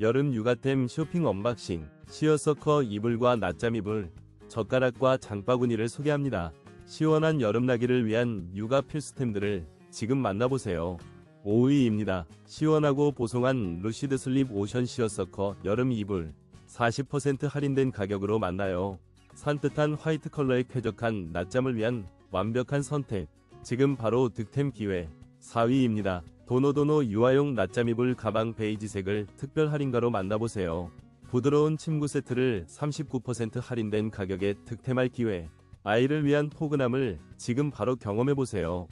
여름 육아템 쇼핑 언박싱, 시어서커 이불과 낮잠 이불, 젓가락과 장바구니를 소개합니다. 시원한 여름나기를 위한 육아 필수템들을 지금 만나보세요. 5위입니다. 시원하고 보송한 루시드 슬립 오션 시어서커 여름 이불 40% 할인된 가격으로 만나요. 산뜻한 화이트 컬러의 쾌적한 낮잠을 위한 완벽한 선택. 지금 바로 득템 기회. 4위입니다. 도노도노 유아용 낮잠 이불 가방 베이지색을 특별 할인가로 만나보세요. 부드러운 침구 세트를 39% 할인된 가격에 득템할 기회. 아이를 위한 포근함을 지금 바로 경험해보세요.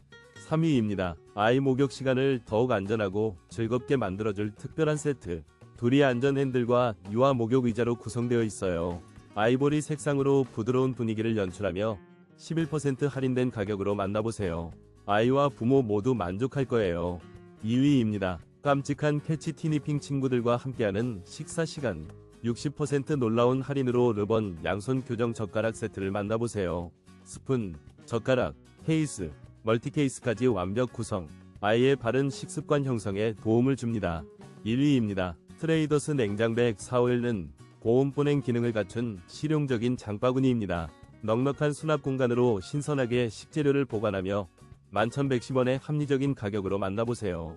3위입니다. 아이 목욕 시간을 더욱 안전하고 즐겁게 만들어줄 특별한 세트. 두리 안전 핸들과 유아 목욕 의자로 구성되어 있어요. 아이보리 색상으로 부드러운 분위기를 연출하며 11% 할인된 가격으로 만나보세요. 아이와 부모 모두 만족할 거예요. 2위입니다. 깜찍한 캐치 티니핑 친구들과 함께하는 식사 시간. 60% 놀라운 할인으로 르번 양손 교정 젓가락 세트를 만나보세요. 스푼, 젓가락, 케이스, 멀티 케이스까지 완벽 구성. 아이의 바른 식습관 형성에 도움을 줍니다. 1위입니다. 트레이더스 냉장백 4호일는 고온 보냉 기능을 갖춘 실용적인 장바구니입니다. 넉넉한 수납 공간으로 신선하게 식재료를 보관하며 1110원의 합리적인 가격으로 만나보세요.